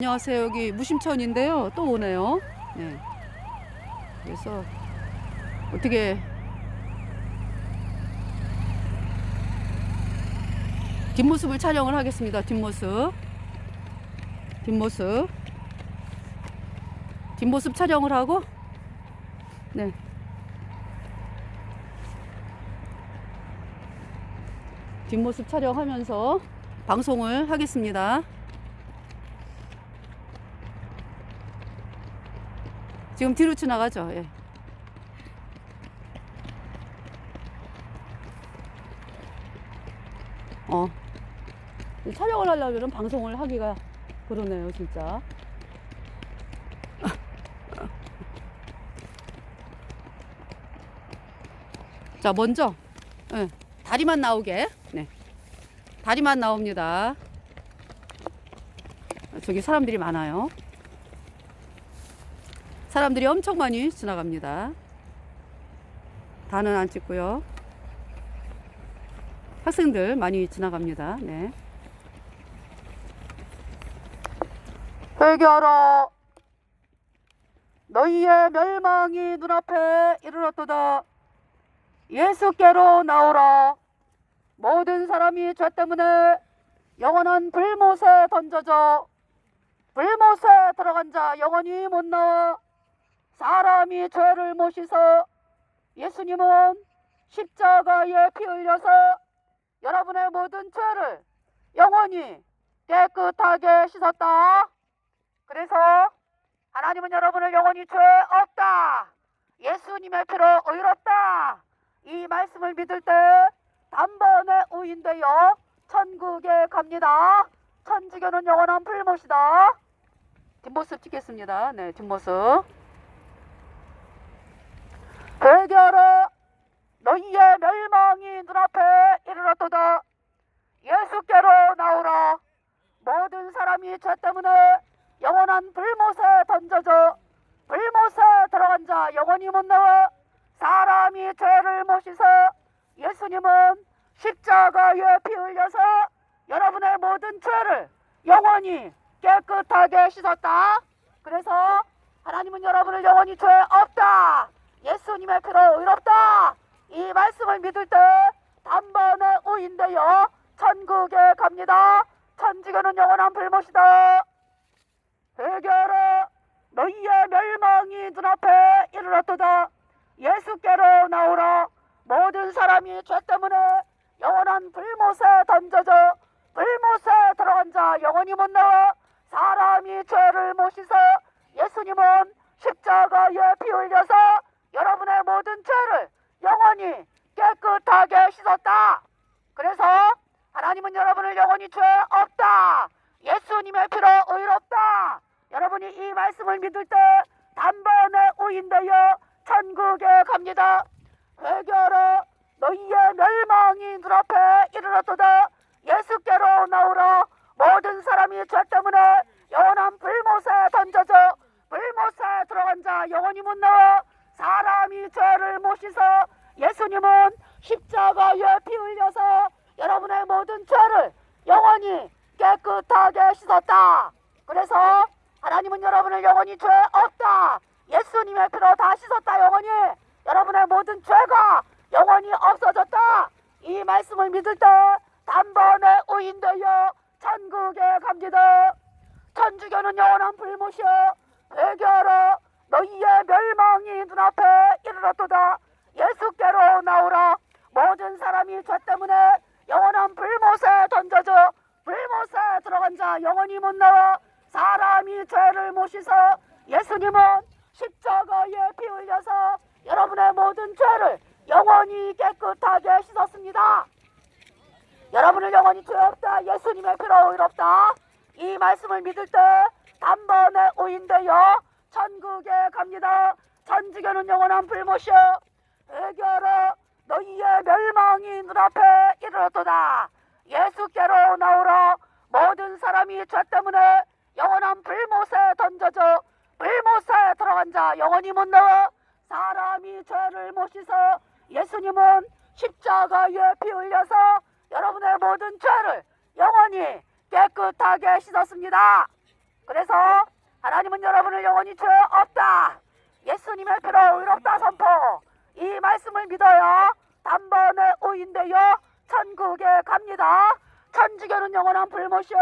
안녕하세요. 여기 무심천인데요. 또 오네요. 네. 그래서 어떻게 뒷모습을 촬영을 하겠습니다. 뒷모습. 뒷모습. 뒷모습 촬영을 하고 네. 뒷모습 촬영하면서 방송을 하겠습니다. 지금 뒤로 지나가죠. 예. 어. 촬영을 하려면 방송을 하기가 그러네요, 진짜. 자, 먼저 예, 다리만 나오게. 네. 다리만 나옵니다. 저기 사람들이 많아요. 사람들이 엄청 많이 지나갑니다. 다는 안 찍고요. 학생들 많이 지나갑니다. 네. 회개하라. 너희의 멸망이 눈앞에 이르렀도다. 예수께로 나오라. 모든 사람이 죄 때문에 영원한 불못에 던져져 불못에 들어간 자 영원히 못 나와 사람이 죄를 못 씻어 예수님은 십자가에 피 흘려서 여러분의 모든 죄를 영원히 깨끗하게 씻었다. 그래서 하나님은 여러분을 영원히 죄 없다. 예수님의 피로 의롭다. 이 말씀을 믿을 때 단번에 우인되어 천국에 갑니다. 천주교는 영원한 불못이다. 뒷모습 찍겠습니다. 네, 뒷모습. 회개하라 너희의 멸망이 눈앞에 이르렀도다. 예수께로 나오라. 모든 사람이 죄 때문에 영원한 불못에 던져져 불못에 들어간 자 영원히 못 나와 사람이 죄를 못 씻어 예수님은 십자가에 피 흘려서 여러분의 모든 죄를 영원히 깨끗하게 씻었다. 그래서 하나님은 여러분을 영원히 죄 없다 예수님의 피로 의롭다. 이 말씀을 믿을 때 단번에 우인되어 천국에 갑니다. 천주교는 영원한 불못이다. 회개하라. 너희의 멸망이 눈앞에 이르렀도다. 예수께로 나오라. 모든 사람이 죄 때문에 영원한 불못에 던져져 불못에 들어간 자 영원히 못 나와 사람이 죄를 못 씻어 예수님은 십자가에 피 흘려서 여러분의 모든 죄를 영원히 깨끗하게 씻었다. 그래서 하나님은 여러분을 영원히 죄 없다. 예수님의 피로 의롭다. 여러분이 이 말씀을 믿을 때 단번에 우인되어 천국에 갑니다. 회개하라. 너희의 멸망이 눈앞에 이르렀도다. 예수께로 나오라. 모든 사람이 죄 때문에 영원한 불못에 던져져 불못에 들어간 자 영원히 못 나와 사람이 죄를 못 씻어 예수님은 십자가에 피 흘려서 여러분의 모든 죄를 영원히 깨끗하게 씻었다. 그래서 하나님은 여러분을 영원히 죄 없다. 예수님의 피로 다 씻었다 영원히. 여러분의 모든 죄가 영원히 없어졌다. 이 말씀을 믿을 때 단번에 우인되어 천국에 갑니다. 천주교는 영원한 불못이여 회개하라. 너희의 멸망이 눈앞에 이르렀도다. 예수께로 나오라. 모든 사람이 죄 때문에 영원한 불못에 던져져 불못에 들어간 자 영원히 못 나와 사람이 죄를 못 씻어 예수님은 십자가에 피 흘려서 여러분의 모든 죄를 영원히 깨끗하게 씻었습니다. 여러분을 영원히 죄 없다. 예수님의 피로 의롭다. 이 말씀을 믿을 때 단번에 오인되어 천국에 갑니다. 천주교는 영원한 불못이여 회개하라. 너희의 멸망이 눈앞에 이르렀도다. 예수께로 나오라. 모든 사람이 죄 때문에 영원한 불못에 던져져 불못에 들어간 자 영원히 못 나와 사람이 죄를 못 씻어 예수님은 십자가에 피 흘려서 여러분의 모든 죄를 영원히 깨끗하게 씻었습니다. 그래서 하나님은 여러분을 영원히 죄 없다. 예수님의 피로 의롭다 선포. 이 말씀을 믿어야 단번에 오인되어 천국에 갑니다. 천주교는 영원한 불못이요.